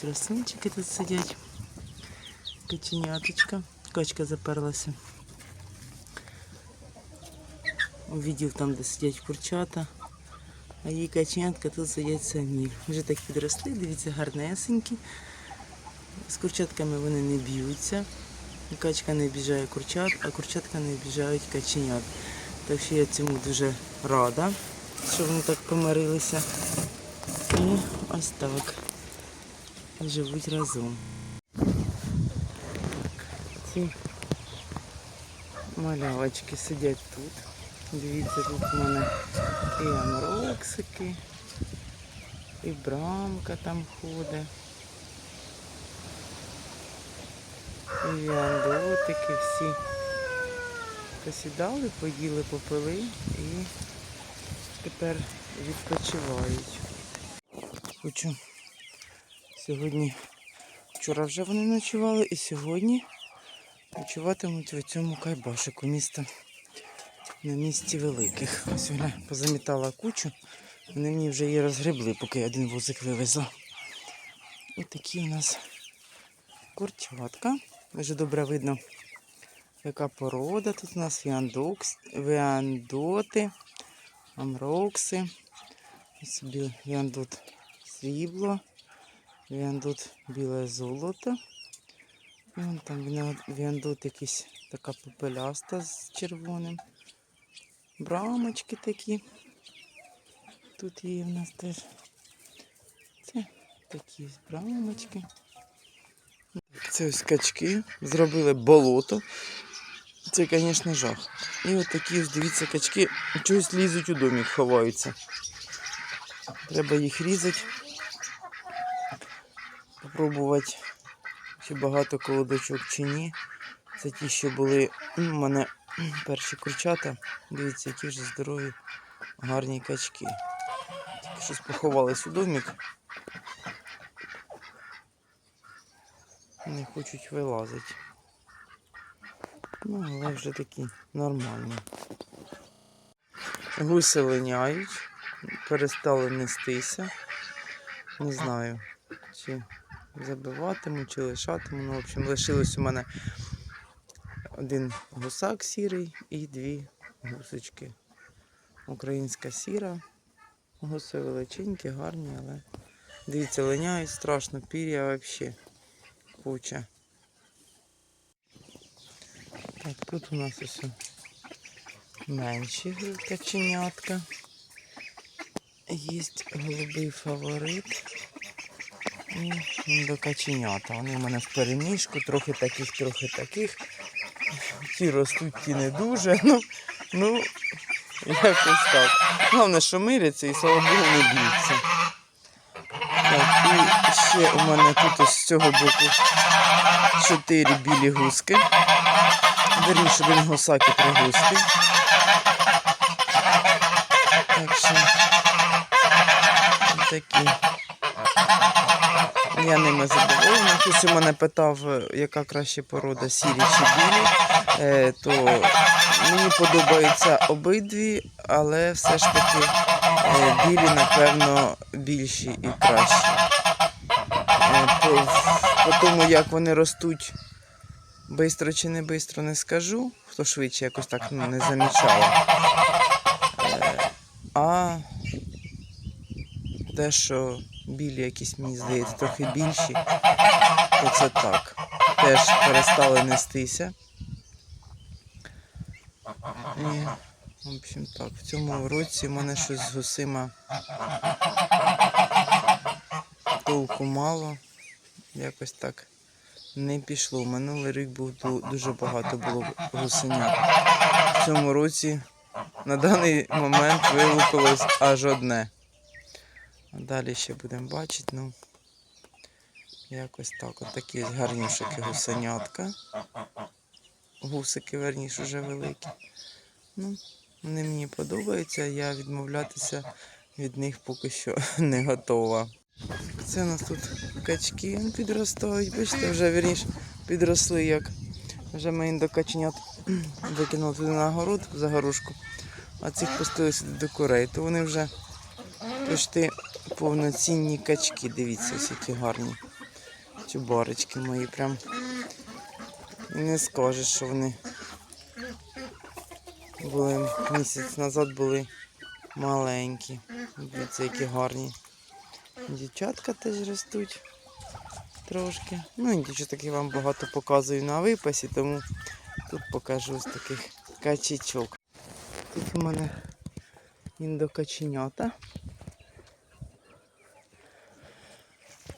красунчики тут сидять. Каченяточка. Качка заперлася. У там, де сидять курчата. А її каченятка тут сидять самі. Вже так підросли, дивіться, гарнесенькі. З курчатками вони не б'ються. Качка не обіжає курчат, а курчатка не обіжають каченят. Так що я цьому дуже рада, що вони так помирилися. І ось так. Живуть разом. Ці малявочки сидять тут. Дивіться, тут у мене і амроксики, і брамка там ходить. І віандотики всі посідали, поїли, попили і тепер відпочивають. Хочу сьогодні, вчора вже вони ночували і сьогодні ночуватимуть в цьому кайбашику міста на місці великих. Ось вона позамітала кучу. Вони мені вже її розгребли, поки я один возик вивезла. І такі у нас курчатка. Дуже добре видно, яка порода. Тут у нас віандокс, віандоти, амрокси. Ось бі- віандот срібло, віандот біле золото. Вон там віандот якийсь така попеляста з червоним. Брамочки такі. Тут є в нас теж. Це такі брамочки. Це ось качки. Зробили болото. Це, звісно, жах. І от такі дивіться, качки чогось лізуть у домик, ховаються. Треба їх різати. Попробувати, чи багато колодочок, чи ні. Це ті, що були у мене перші курчата. Дивіться, які вже здорові, гарні качки. Тільки щось поховались у домик. Не хочуть вилазити. Ну, але вже такі нормальні. Гуси линяють, перестали нестися. Не знаю, чи забиватиму, чи лишатиму. Ну, в общем, лишилось у мене один гусак сірий і дві гусочки. Українська сіра. Гуси величенькі, гарні, але дивіться, линяють страшно, пір'я взагалі куча. Так, тут у нас ось менші каченятка. Є голубий фаворит. До каченята. Вони в мене в переміжку, трохи таких, трохи таких. Ті ростуть, ті не дуже. Ну, ну якось так. Головне, що миряться і слава Богу не б'ються. Так, і ще у мене тут з цього боку чотири білі гуски. Вірніше, один гусак і три гуски. Так що такі. Я ними задоволена. Хтось у мене питав, е, яка краще порода, сірі чи білі. Е, то мені подобаються обидві, але все ж таки е, білі, напевно, більші і кращі. По, тому, як вони ростуть бистро чи не бистро, не скажу. Хто швидше якось так не замічав. Е, а те, що білі якісь, мені здається, трохи більші, то це так. Теж перестали нестися. І, в общем, так, в цьому році в мене щось з гусима толку мало. Якось так не пішло. Минулий рік був дуже багато було гусенят. В цьому році на даний момент вилупилось аж одне. Далі ще будемо бачити, ну якось так. От такі ось гарнішики гусенятка. Гусики, верніше, вже великі. Ну, вони мені подобаються, я відмовлятися від них поки що не готова. Це у нас тут качки підростають. Бачите, вже вірніше підросли як. Вже ми до каченят викинули туди на город за горошку, а цих пустили сюди до курей. То вони вже почти повноцінні качки. Дивіться, ось які гарні. чубарочки мої прям. Не скажеш, що вони були місяць назад були маленькі. Дивіться, які гарні. Дівчатка теж ростуть трошки. Ну, і дівчат таки вам багато показую на випасі, тому тут покажу ось таких качечок. Тут у мене індокаченята.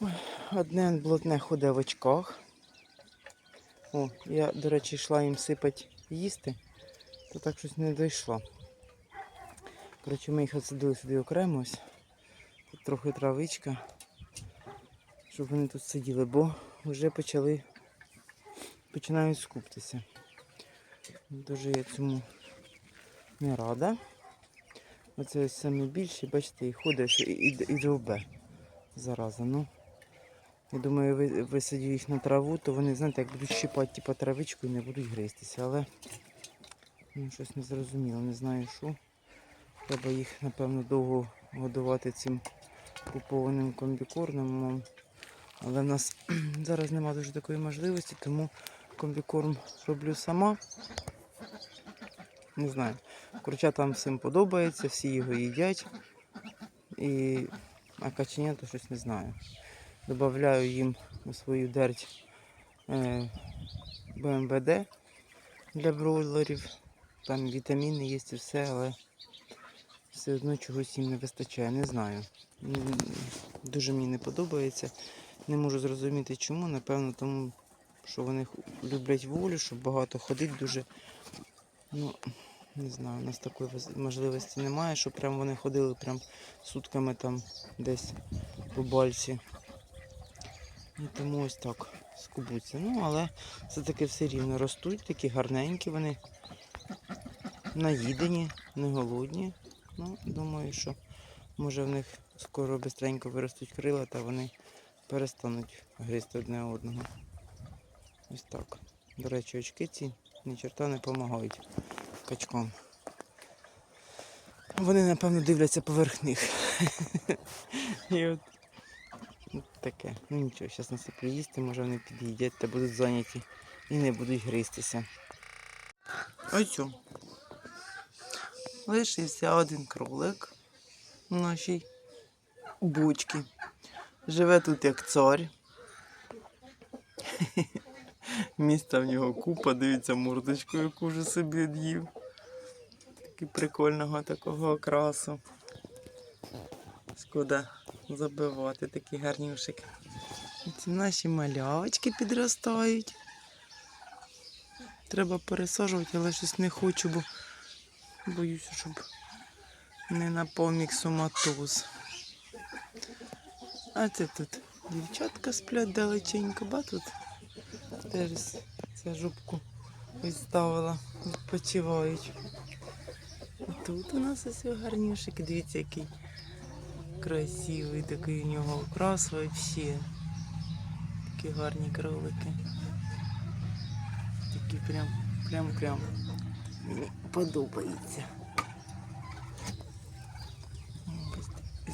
Ой, Одне блатне ходить в очках. О, я, до речі, йшла їм сипати їсти, то так щось не дійшла. Коротше, ми їх отсадили сюди окремо ось. Тут трохи травичка, щоб вони тут сиділи, бо вже почали починають скуптися. Дуже я цьому не рада. Оце ось саме більше, бачите, і ходиш і, і, і довбе. Зараза. Ну, я думаю, ви, висадю їх на траву, то вони, знаєте, як будуть щипати типу, травичку і не будуть гристися. Але ну, щось не зрозуміло, не знаю що. Треба їх, напевно, довго годувати цим купованим комбікормом. Але в нас зараз немає дуже такої можливості, тому комбікорм роблю сама. Не знаю. Курчатам всім подобається, всі його їдять. І... А каченята щось не знаю. Добавляю їм у свою дерть е, БМВД для бройлерів. Там вітаміни є і все, але все одно чогось їм не вистачає. Не знаю. Дуже мені не подобається. Не можу зрозуміти чому. Напевно, тому що вони люблять волю, що багато ходить дуже. Ну, не знаю, у нас такої можливості немає, щоб прям вони ходили прям сутками там десь по бальці. І тому ось так скубуться. Ну, але все-таки все рівно ростуть, такі гарненькі вони. Наїдені, не голодні. Ну, думаю, що може в них скоро бистренько виростуть крила та вони перестануть гризти одне одного. Ось так. До речі, очки ці ні чорта не допомагають качкам. Вони, напевно, дивляться поверх них. І от от таке. Ну нічого, зараз насиплю їсти, може вони під'їдять та будуть зайняті і не будуть гристися. Ось. Лишився один кролик в нашій бучці. Живе тут як цар. Міста в нього купа, дивіться мордочку, яку вже собі од'їв. Такий прикольного такого окрасу. Шкода забивати такий гарнюшик. І Ці наші малявочки підростають. Треба пересаджувати, але щось не хочу, бо боюся, щоб не напав міксоматоз. А це тут дівчатка сплять далеченько, ба тут теж ця жубку виставила, відпочивають. Тут у нас ось гарнішик. Дивіться, який красивий, такий у нього окрас вообще. Такі гарні кролики. Такі прям, прям, прям. Мені подобається.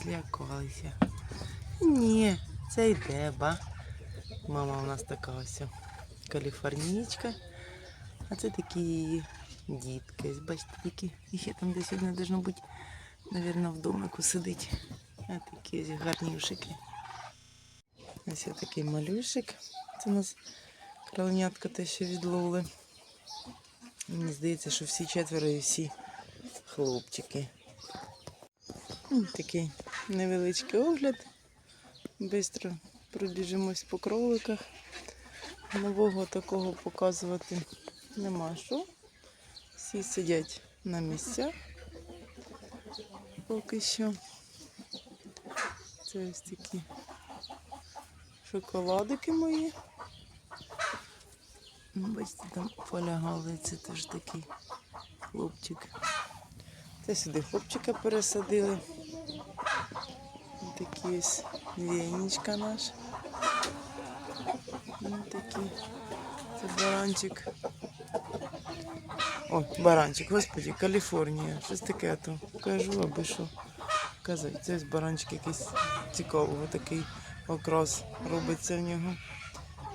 Злякалися. Ні, це йде, ба. Мама у нас така ось каліфорнійська. А це такі її дітки. Бачите. І ще там десь одне должно бути, навірно, в домику сидить. А такі ось гарнюшики. Ось такий малюшик. Це у нас кроленятка те, що від Лоли. Мені здається, що всі четверо і всі хлопчики. М, Такий невеличкий огляд. Бистро пробіжимось по кроликах. Нового такого показувати нема що. Всі сидять на місцях. Поки що. Це ось такі шоколадики мої. Бачите, там полягали, це теж такий хлопчик. Це сюди хлопчика пересадили. Такий ось вєнічка наш. Ось такий. Це баранчик. О, баранчик, господи, Каліфорнія. Щось таке то кажу, аби що Це ось баранчик якийсь цікавий, такий окрас робиться в нього.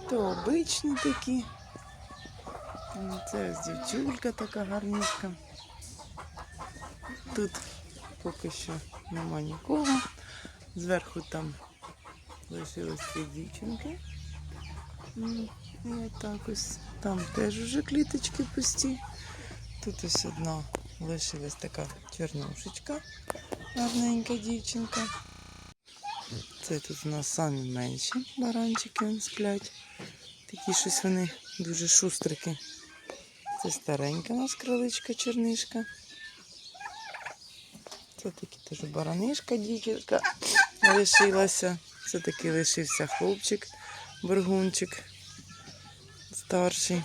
то обичні такі. Це ось дівчулька така гарненька. Тут поки що нема нікого. Зверху там лишилось дві дівчинки. І отак ось там теж вже кліточки пусті. Тут ось одна лишилась така чорнушечка, гарненька дівчинка. Це тут у нас самі менші баранчики сплять. Такі щось вони дуже шустрики. Це старенька у нас криличка чернишка. Це такі теж баранишка дівчинка лишилася. Це такий лишився хлопчик, бургунчик старший.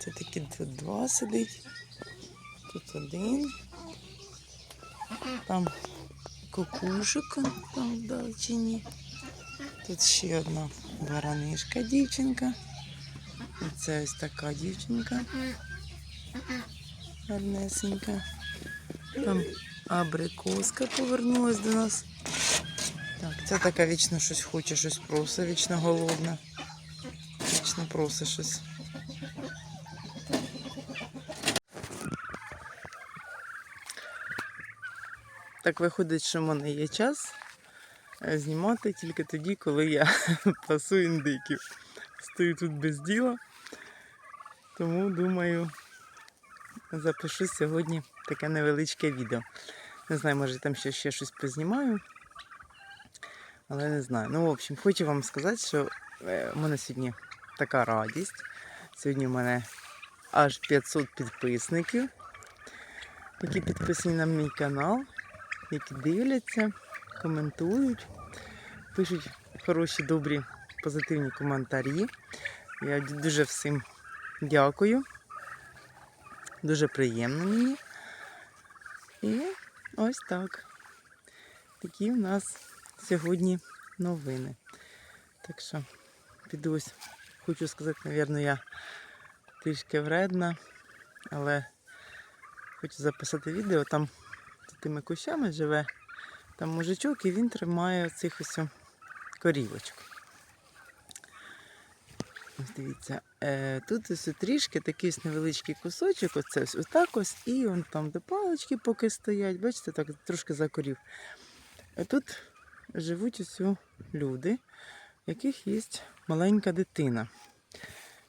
Це такі два сидить. Тут один. Там кукушка там вдалечині. Тут ще одна баранишка дівчинка. І це ось така дівчинка. Гарнесенька. Там абрикоска повернулась до нас. Так, це така вічно щось хоче, щось просить, вічно голодна. Вічно просить щось. Так виходить, що в мене є час е, знімати тільки тоді, коли я пасу індиків. Стою тут без діла. Тому думаю, запишу сьогодні таке невеличке відео. Не знаю, може там ще, ще щось познімаю. Але не знаю. Ну, в общем, хочу вам сказати, що е, в мене сьогодні така радість. Сьогодні в мене аж 500 підписників, які підписані на мій канал, які дивляться, коментують, пишуть хороші, добрі, позитивні коментарі. Я дуже всім дякую. Дуже приємно мені. І ось так. Такі в нас сьогодні новини. Так що піду ось, хочу сказати, мабуть, я трішки вредна, але хочу записати відео. Там тими кущами живе там мужичок і він тримає цих ось корівочок. Ось дивіться, е, тут ось трішки такий невеличкий кусочок, оце ось отак ось, і он там де палички поки стоять, бачите, так трошки закорів. Тут живуть ось люди, в яких є маленька дитина.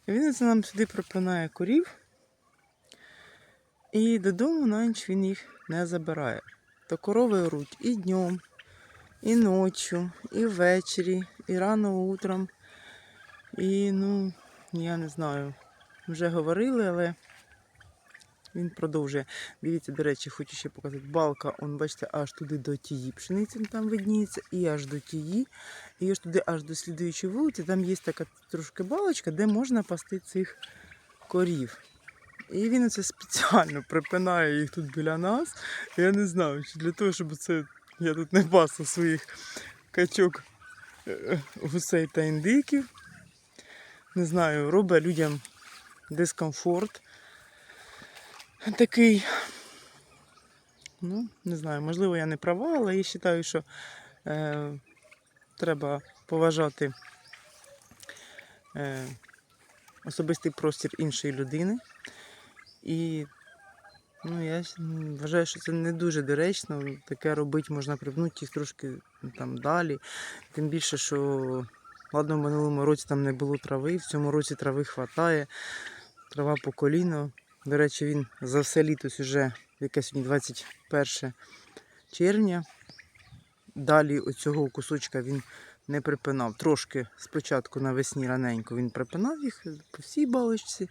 І він нам сюди пропинає корів, і додому на ніч він їх не забирає. То корови оруть і днем, і ночі, і ввечері, і рано утром. І ну, я не знаю, вже говорили, але він продовжує. Дивіться, до речі, хочу ще показати. Балка, он, бачите, аж туди до тієї пшениці там видніється, і аж до тієї, і аж туди, аж до слідуючої вулиці. Там є така трошки балочка, де можна пасти цих корів. І він це спеціально припинає їх тут біля нас. Я не знаю, чи для того, щоб це я тут не пасу своїх качок, е, гусей та індиків. Не знаю, робить людям дискомфорт такий. Ну, не знаю, можливо, я не права, але я вважаю, що е, треба поважати е, особистий простір іншої людини. І ну, я вважаю, що це не дуже доречно. Таке робити можна припнути їх трошки там далі. Тим більше, що ладно, в минулому році там не було трави, в цьому році трави хватає, трава по коліно. До речі, він за все літо вже яке сьогодні 21 червня. Далі оцього кусочка він не припинав. Трошки спочатку навесні раненько він припинав їх по всій балочці.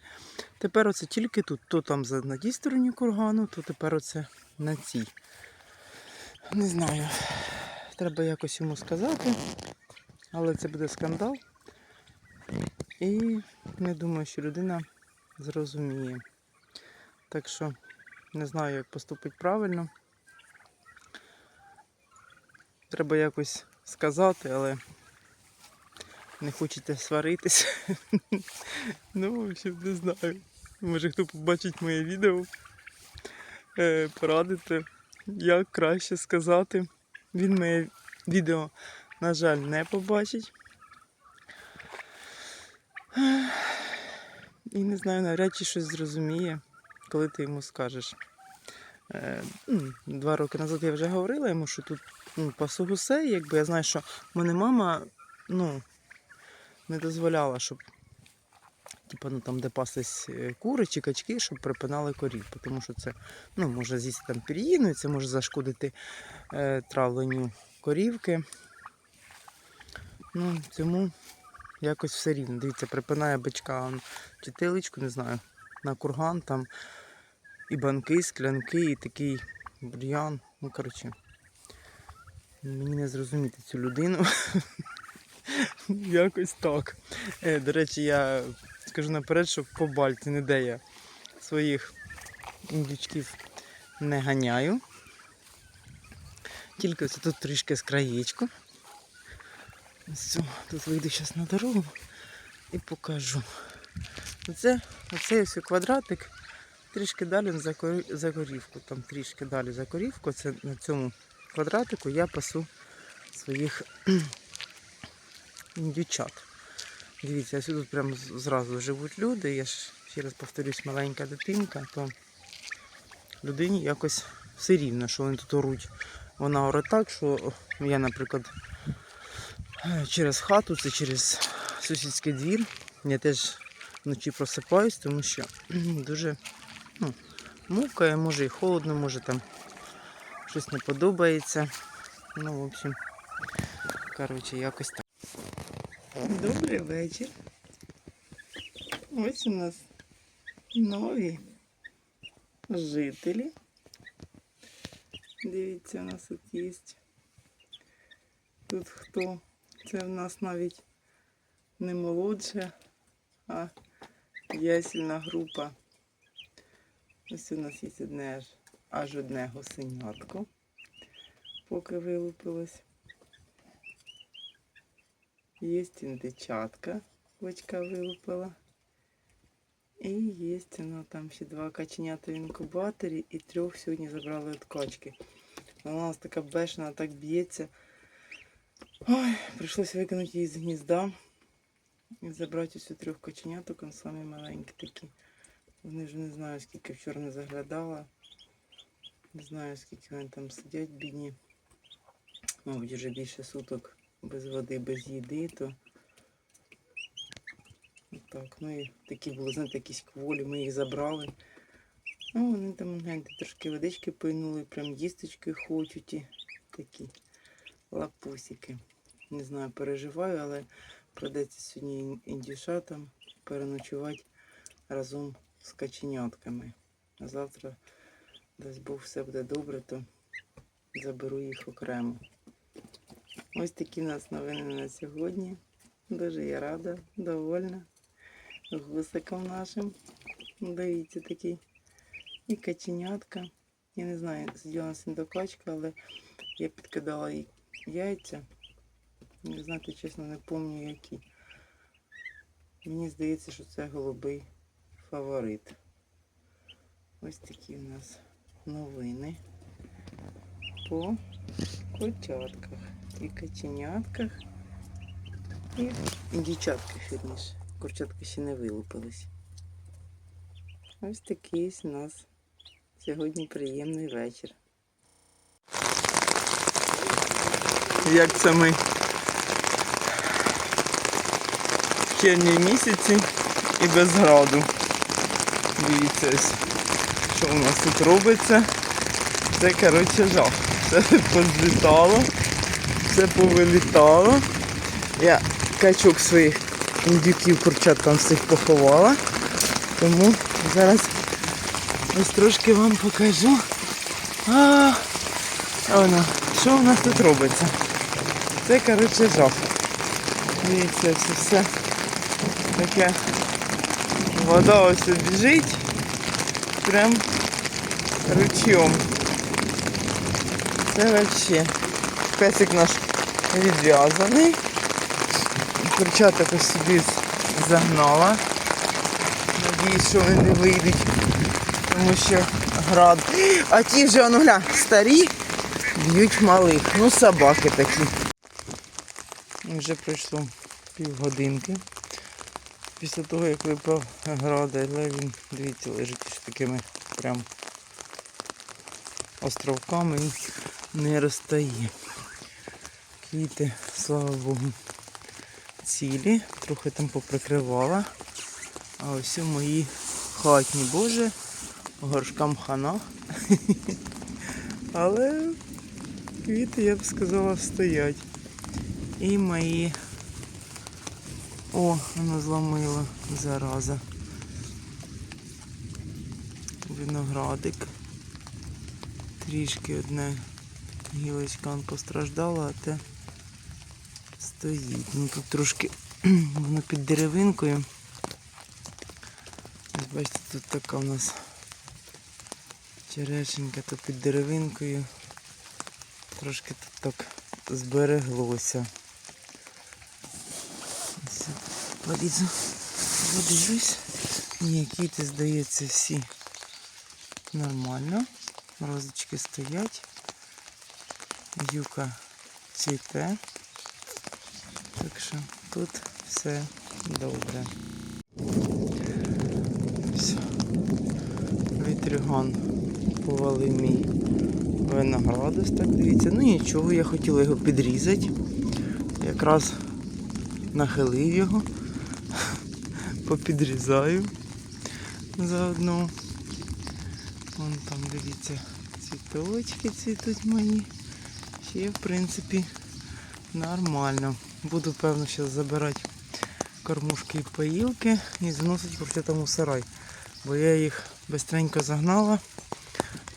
Тепер оце тільки тут. То там за- на тій стороні кургану, то тепер оце на цій. Не знаю. Треба якось йому сказати, але це буде скандал. І не думаю, що людина зрозуміє. Так що не знаю, як поступити правильно. Треба якось сказати, але не хочете сваритися. Ну, в общем, не знаю. Може хто побачить моє відео, е, порадите, як краще сказати. Він моє відео, на жаль, не побачить. І не знаю, навряд чи щось зрозуміє, коли ти йому скажеш. Е, Два роки назад я вже говорила йому, що тут ну, пасу гусей, якби я знаю, що мене мама ну, не дозволяла, щоб типу, ну, там, де паслись е, кури чи качки, щоб припинали корів, тому що це ну, може з'їсти там пір'їну, це може зашкодити е, травленню корівки. Ну, цьому якось все рівно. Дивіться, припинає бичка чи тиличку, не знаю, на курган там і банки, склянки, і такий бур'ян. Ну, коротше, мені не зрозуміти цю людину. Якось так. Е, до речі, я скажу наперед, що по бальці ніде я своїх індючків не ганяю. Тільки ось тут трішки з краєчку. Цю, тут вийду зараз на дорогу і покажу. Оце, оцей ось квадратик трішки далі за, корі- за корівку. Там трішки далі за корівку. Це на цьому квадратику я пасу своїх дівчат. Дивіться, тут прямо зразу живуть люди. Я ж ще раз повторюсь, маленька дитинка, то людині якось все рівно, що вони тут оруть. Вона оре так, що я, наприклад, через хату, це через сусідський двір. Я теж вночі просипаюсь, тому що дуже ну, мукає, може і холодно, може там щось не подобається. Ну, в общем, коротше, якось так. Добрий вечір. Ось у нас нові жителі. Дивіться, у нас тут є. Тут хто? Це в нас навіть не молодша, а ясільна група. Ось у нас є одне аж, аж одне гусенятко, поки вилупилось. Є індичатка, бочка вилупила. І є ну, там ще два каченята в інкубаторі і трьох сьогодні забрали від качки. Вона у нас така бешена, так б'ється. Ой, прийшлося викинути її з гнізда і забрати усю трьох каченяток, он самі маленькі такі. Вони вже не знаю, скільки вчора не заглядала. Не знаю, скільки вони там сидять, бідні. Мабуть, вже більше суток без води, без їди, то так, ну і такі були, знаєте, якісь кволі, ми їх забрали. Ну, вони там, гляньте, трошки водички пийнули, прям їсточки хочуть і такі лапусики. Не знаю, переживаю, але придеться сьогодні індюшатам переночувати разом з каченятками. А завтра, дасть Бог, все буде добре, то заберу їх окремо. Ось такі в нас новини на сьогодні. Дуже я рада, довольна гусиком нашим. Дивіться такий. І каченятка. Я не знаю, сиділа синдокачка, але я підкидала їй яйця. Не знати, чесно, не пам'ятаю які. Мені здається, що це голубий фаворит. Ось такі у нас новини по курчатках і каченятках. І дівчатках, вірніше. Курчатки ще не вилупились. Ось такий у нас сьогодні приємний вечір. Як це ми в червні місяці і без граду. Дивіться, що у нас тут робиться. Це, коротше, жах. Все позлітало, все повилітало. Я качок своїх індюків курчат там всіх поховала. Тому зараз ось трошки вам покажу. А, воно, що у нас тут робиться? Це, коротше, жах. Дивіться, це все таке. Вода ось біжить. Прям ручьом. Це вообще. Песик наш відв'язаний. Курчаток ось собі загнала. Надіюсь, що вони не вийдуть, тому що град. А ті вже, гля, старі б'ють малих. Ну, собаки такі. Вже пройшло півгодинки. Після того, як випав град, але він, дивіться, лежить такими прям островками і не розтає. Квіти, слава Богу, цілі, трохи там поприкривала. А ось у мої хатні боже, горшкам хана. Але квіти, я б сказала, стоять. І мої. О, воно зламило, зараза. Виноградик. Трішки одне гілочка постраждала, а те стоїть. Ну тут трошки воно під деревинкою. Бачите, тут така у нас черешенька, то під деревинкою. Трошки тут так збереглося. Ось я Полізу, подивлюсь. Ні, квіти, здається, всі нормально. Розочки стоять. Юка цвіте. Так що тут все добре. Все. Вітрюган повалив мій виноград так дивіться. Ну нічого, я хотіла його підрізати. Якраз нахилив його, попідрізаю заодно. Вон там, дивіться, цвіточки цвітуть мої. Ще, в принципі, нормально. Буду, певно, зараз забирати кормушки і поїлки і заносити просто там у сарай. Бо я їх бистренько загнала,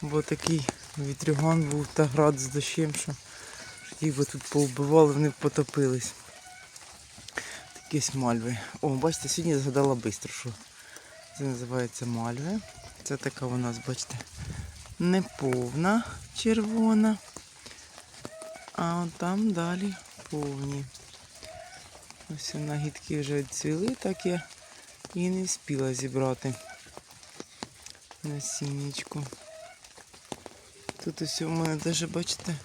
бо такий вітрюган був та град з дощем, що їх би тут повбивали, вони б потопились. Такі мальви. О, бачите, сьогодні згадала швидко, що це називається мальви. Це така у нас, бачите, неповна червона. А там далі повні. Ось нагідки вже відцвіли, так я і не встигла зібрати насіннячку. Тут ось у мене теж, бачите,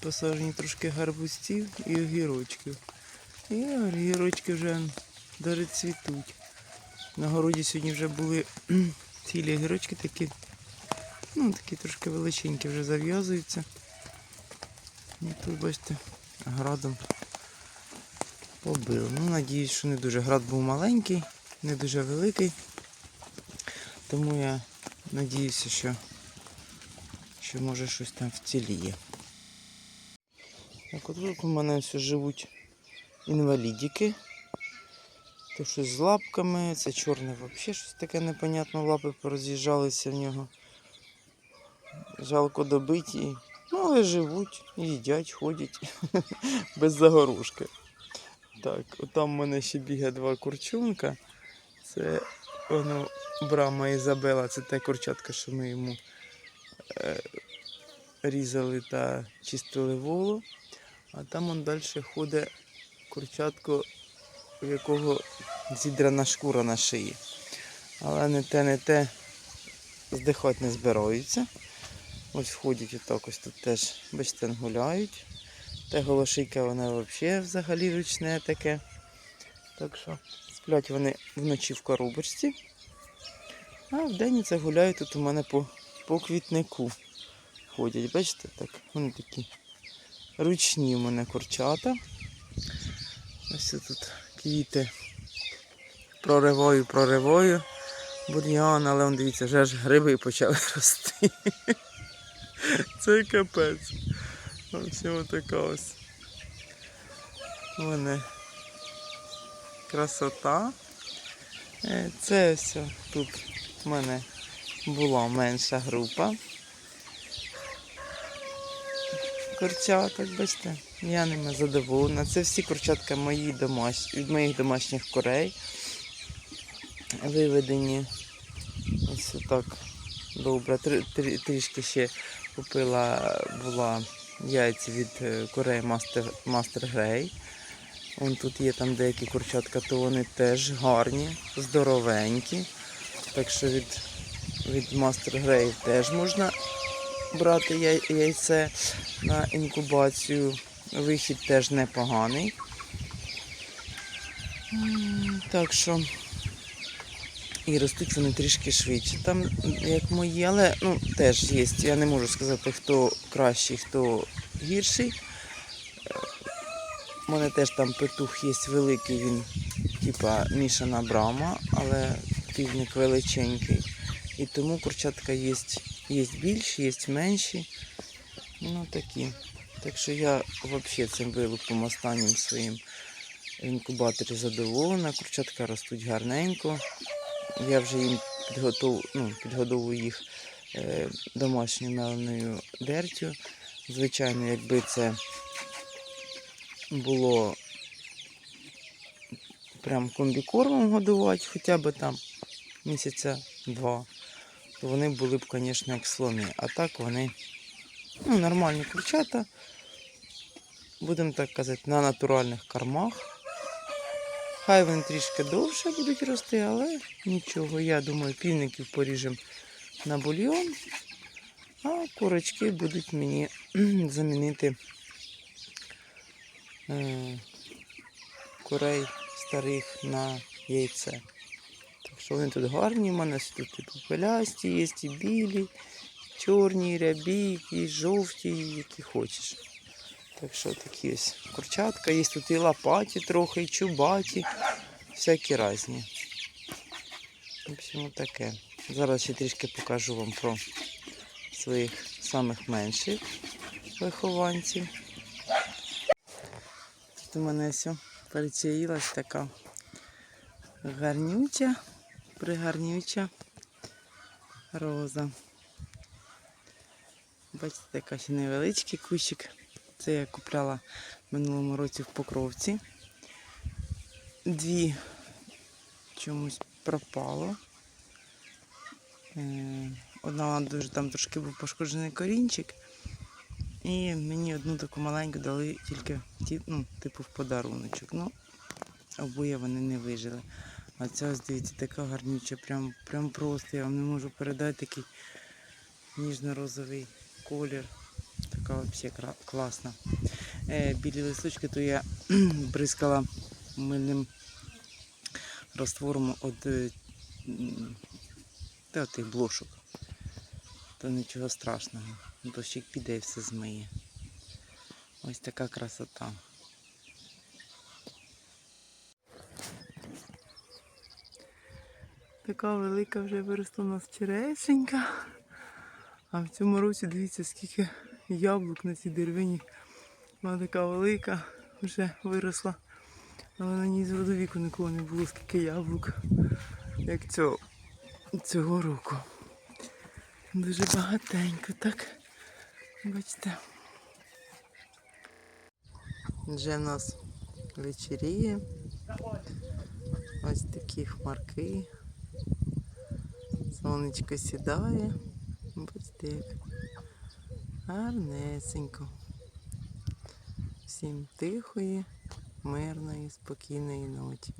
посаджені трошки гарбузців і огірочків. І огірочки вже навіть цвітуть. На городі сьогодні вже були цілі огірочки такі, ну такі трошки величенькі вже зав'язуються. І тут, бачите, градом побив. Ну, надіюсь, що не дуже. Град був маленький, не дуже великий. Тому я надіюся, що, що може щось там вціліє. Так, от у мене все живуть інвалідики. То щось з лапками, це чорне взагалі щось таке непонятне, лапи пороз'їжджалися в нього. Жалко добиті. Ну, але живуть, їдять, ходять без загорушки. Так, отам в мене ще бігає два курчунка. Це воно брама Ізабела, це та курчатка, що ми йому е, різали та чистили волу. А там он далі ходить курчатко, у якого зідрана шкура на шиї. Але не те, не те здихати не збираються. Ось ходять отак ось тут теж, бачите, гуляють. Те голошийка вона взагалі взагалі ручне таке. Так що сплять вони вночі в коробочці. А вдень це гуляють тут у мене по, по квітнику. Ходять, бачите, так, вони такі ручні у мене курчата. Ось тут квіти проривою, проривою. Бур'ян, але он дивіться, вже ж гриби почали рости. Це капець. Ось така ось. Мене красота. Е, Це все тут в мене була менша група. Курчаток, бачите, я ними задоволена. Це всі курчатка мої домашні, від моїх домашніх курей. Виведені ось так добре. Трі- трі- Трішки ще купила була яйця від е, курей Мастер, Мастер Грей. Вон тут є там деякі курчатка, то вони теж гарні, здоровенькі. Так що від, від Мастер Грей теж можна брати яйце на інкубацію. Вихід теж непоганий. Так що і ростуть вони трішки швидше. Там, як мої, але ну, теж є. Я не можу сказати, хто кращий, хто гірший. У мене теж там петух є великий, він типа мішана брама, але півник величенький. І тому курчатка є, є більші, є менші. Ну такі. Так що я взагалі цим вилупом останнім своїм інкубаторі задоволена. Курчатка ростуть гарненько. Я вже їм підготов, ну, підгодовую їх е, домашньою меленою дертю. Звичайно, якби це було прям комбікормом годувати, хоча б там місяця два, то вони були б, звісно, як слони. А так вони ну, нормальні курчата, будемо так казати, на натуральних кормах. Хай вони трішки довше будуть рости, але нічого. Я думаю, півників поріжемо на бульйон, а курочки будуть мені замінити е, курей старих на яйце. Що вони тут гарні, в мене тут і попелясті, є і білі, чорні, і рябі, і жовті, які хочеш. Так що такі ось курчатка, є тут і лопаті трохи, і чубаті, всякі різні. В общем, таке. Зараз ще трішки покажу вам про своїх самих менших вихованців. Тут у мене все перечаїлась така гарнюча, пригарнюча роза. Бачите, ще невеличкий кущик. Це я купляла в минулому році в Покровці. Дві чомусь пропало. Е, Одна дуже там трошки був пошкоджений корінчик. І мені одну таку маленьку дали тільки ну, типу в подаруночок. Ну, обоє вони не вижили. А ця, ось, дивіться, така гарнюча, прям, прям просто. Я вам не можу передати такий ніжно-розовий колір. Така взагалі класна. Е, білі листочки, то я бризкала мильним раствором від е, та тих блошок. То нічого страшного. Дощик піде і все змиє. Ось така красота. Така велика вже виросла у нас черешенька. А в цьому році дивіться, скільки яблук на цій деревині. Вона така велика, вже виросла. Але на ній з роду віку ніколи не було скільки яблук, як цього, цього року. Дуже багатенько, так? Бачите. Вже в нас вечеріє. Ось такі хмарки. Сонечко сідає. Бачите, як гарнесенько. Всім тихої, мирної, спокійної ночі.